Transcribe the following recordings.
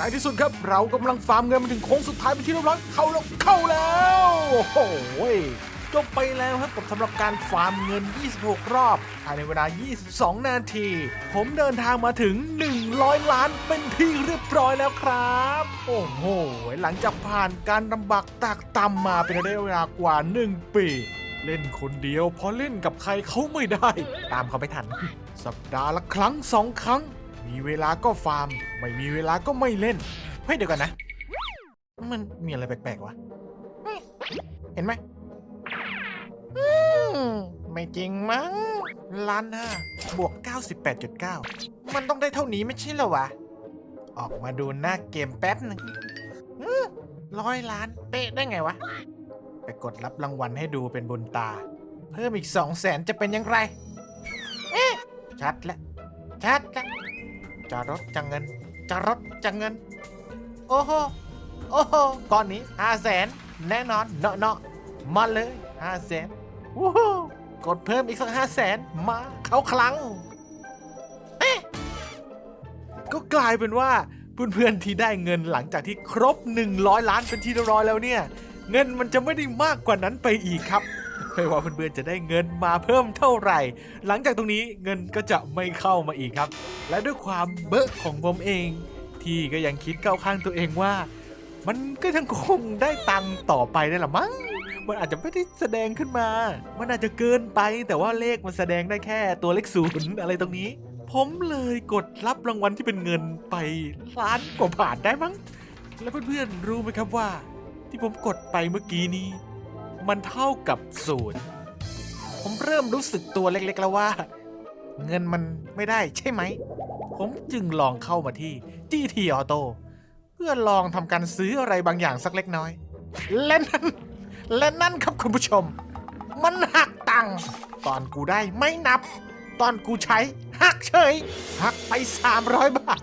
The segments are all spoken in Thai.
ในที่สุดครับ เรากำลังฟาร์มเงินมาถึงโค้งสุดท้ายเป็นที่เรียบร้อยเข้าแล้วเข้าแล้วโอ้โหจบไปแล้วครับกับสำหรับการฟาร์มเงิน 26 รอบ ภายในเวลา 22 นาที ผมเดินทางมาถึง 100 ล้านเป็นที่เรียบร้อยแล้วครับ โอ้โห หลังจากผ่านการลำบากตากตำมาเป็นระยะเวลากว่า 1 ปี เล่นคนเดียวเพราะเล่นกับใครเขาไม่ได้ ตามเขาไม่ทัน สัปดาห์ละครั้งสองครั้ง มีเวลาก็ฟาร์ม ไม่มีเวลาก็ไม่เล่น เฮ้ยเดี๋ยวกันนะ มันมีอะไรแปลกๆวะ เห็นไหม ไม่จริงมั้งล้านห้าบวก 98.9 มันต้องได้เท่านี้ไม่ใช่เหรอวะ ออกมาดูหน้าเกมแป๊บนึงร้อยล้าน เป๊ะได้ไงวะ ไปกดรับรางวัลให้ดูเป็นบุญตา เพิ่มอีกสองแสนจะเป็นยังไงชัดแล้วชัดแล้ว จะรถจะเงินจะรถจะเงิน โอ้โห โอ้โหก้อนนี้ห้าแสนแน่นอนเนาะเนาะมาเลยห้าแสนวู้ฮู้กดเพิ่มอีกสักห้าแสนมาเข้าคลังเอ๊ะก็กลายเป็นว่าเพื่อนๆที่ได้เงินหลังจากที่ครบ 100 ล้านเป็นที่เรียบร้อยแล้วเนี่ย เงินมันจะไม่ได้มากกว่านั้นไปอีกครับ ไม่ว่าเพื่อนๆจะได้เงินมาเพิ่มเท่าไหร่ หลังจากตรงนี้เงินก็จะไม่เข้ามาอีกครับ และด้วยความเบอะของผมเอง ที่ก็ยังคิดเข้าข้างตัวเองว่า มันก็ยังคงได้ตังค์ต่อไปได้ละมั้งมันอาจจะไม่ได้แสดงขึ้นมา มันอาจจะเกินไปแต่ว่าเลขมันแสดงได้แค่ตัวเลขศูนย์อะไรตรงนี้ ผมเลยกดรับรางวัลที่เป็นเงินไปล้านกว่าบาทได้มั้ง แล้วเพื่อนๆรู้ไหมครับว่า ที่ผมกดไปเมื่อกี้นี้ มันเท่ากับศูนย์ผมเริ่มรู้สึกตัวเล็กๆแล้วว่า เงินมันไม่ได้ใช่ไหม ผมจึงลองเข้ามาที่ GT Auto เพื่อลองทำการซื้ออะไรบางอย่างสักเล็กน้อย และนั่น และนั่นครับคุณผู้ชม มันหักตังค์ตอนกูได้ไม่นับ ตอนกูใช้หักเฉยหักไป 300 บาท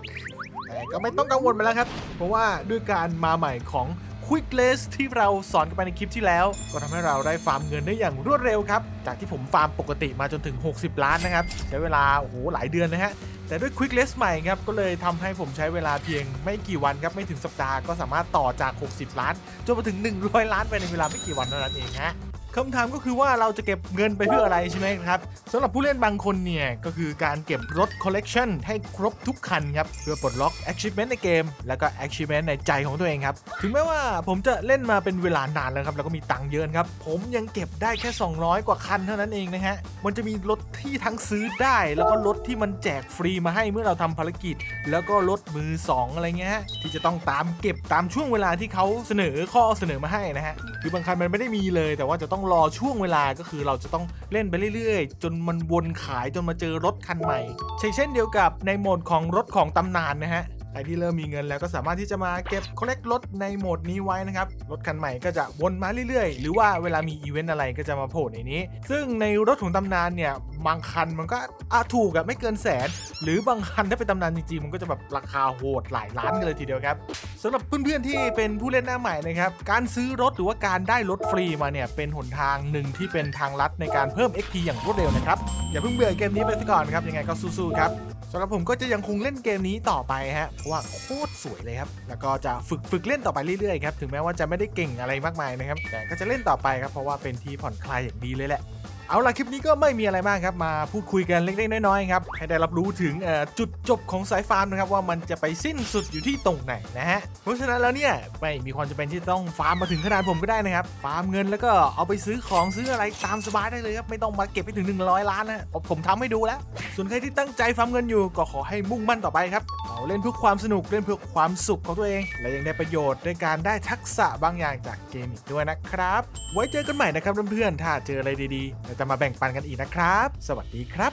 แต่ก็ไม่ต้องกังวลไปแล้วครับ เพราะว่าด้วยการมาใหม่ของ Quick l e s s ที่เราสอนกันไปในคลิปที่แล้ว ก็ทำให้เราได้ฟาร์มเงินได้อย่างรวดเร็วครับ จากที่ผมฟาร์มปกติมาจนถึง 60 ล้านนะครับ ใช้เวลาโอ้โหหลายเดือนนะฮะแต่ด้วย Quick l e s s ใหม่ครับ ก็เลยทำให้ผมใช้เวลาเพียงไม่กี่วันครับ ไม่ถึงสัปดาห์ก็สามารถต่อจาก 60 ล้าน จนมาถึง 100 ล้านไปในเวลาไม่กี่วันเท่านั้นเองฮะ คำถามก็คือว่าเราจะเก็บเงินไปเพื่ออะไรใช่ไหมครับสำหรับผู้เล่นบางคนเนี่ยก็คือการเก็บรถ collection ให้ครบทุกคันครับเพื่อปลดล็อก achievement ในเกม แล้วก็ achievement ในใจของตัวเองครับ ถึงแม้ว่าผมจะเล่นมาเป็นเวลานานแล้วครับแล้วก็มีตังค์เยอะครับผมยังเก็บได้แค่ 200 กว่าคันเท่านั้นเองนะฮะมันจะมีรถที่ทั้งซื้อได้ แล้วก็รถที่มันแจกฟรีมาให้เมื่อเราทำภารกิจ แล้วก็รถมือสองอะไรเงี้ยที่จะต้องตามเก็บตามช่วงเวลาที่เขาเสนอข้อเสนอมาให้นะฮะคือบางคันมันไม่ได้มีเลยแต่ว่าจะต้องรอช่วงเวลาก็คือเราจะต้องเล่นไปเรื่อยๆ จนมันวนขายจนมาเจอรถคันใหม่ใช่เช่นเดียวกับในโหมดของรถของตำนานนะฮะใครที่เริ่มมีเงินแล้วก็สามารถที่จะมาเก็บคอลเลกรถในโหมดนี้ไว้นะครับ รถคันใหม่ก็จะวนมาเรื่อยๆ หรือว่าเวลามีอีเวนต์อะไรก็จะมาโผล่ในนี้ ซึ่งในรถของตำนานเนี่ย บางคันมันก็อาถูกอะไม่เกินแสน หรือบางคันถ้าเป็นตำนานจริงๆ มันก็จะแบบราคาโหดหลายล้านกันเลยทีเดียวครับสำหรับเพื่อนๆที่เป็นผู้เล่นหน้าใหม่นะครับการซื้อรถหรือว่าการได้รถฟรีมาเนี่ยเป็นหนทางหนึ่งที่เป็นทางลัดในการเพิ่ม XP อย่างรวดเร็วนะครับอย่าเพิ่งเบื่อเกมนี้ไปซะก่อนครับยังไงก็สู้ๆครับสำหรับผมก็จะยังคงเล่นเกมนี้ต่อไปฮะเพราะว่าโคตรสวยเลยครับ แล้วก็จะฝึกฝึกเล่นต่อไปเรื่อยๆครับ ถึงแม้ว่าจะไม่ได้เก่งอะไรมากมายนะครับ แต่ก็จะเล่นต่อไปครับ เพราะว่าเป็นที่ผ่อนคลายอย่างดีเลยแหละ เอาล่ะคลิปนี้ก็ไม่มีอะไรมากครับมาพูดคุยกันเล็กๆน้อยๆครับให้ได้รับรู้ถึงจุดจบของสายฟาร์มนะครับว่ามันจะไปสิ้นสุดอยู่ที่ตรงไหนนะฮะเพราะฉะนั้นแล้วเนี่ยไม่มีความจำเป็นที่ต้องฟาร์มมาถึงขนาดผมก็ได้นะครับฟาร์มเงินแล้วก็เอาไปซื้อของซื้ออะไรตามสบายได้เลยครับไม่ต้องมาเก็บไปถึง 100 ล้านนะผมผมทำให้ดูแล้ว ส่วนใครที่ตั้งใจฟาร์มเงินอยู่ก็ขอให้มุ่งมั่นต่อไปครับ เราเล่นเพื่อความสนุกเล่นเพื่อความสุขของตัวเอง และยังได้ประโยชน์ด้วยการได้ทักษะบางอย่างจากเกมอีกด้วยนะครับ ไว้เจอกันใหม่นะครับเพื่อนๆถ้าเจออะไรดีๆเราจะมาแบ่งปันกันอีกนะครับ สวัสดีครับ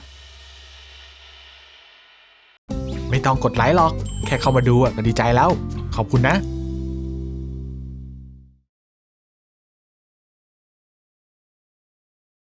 ไม่ต้องกดไลค์หรอก แค่เข้ามาดูอะก็ดีใจแล้ว ขอบคุณนะ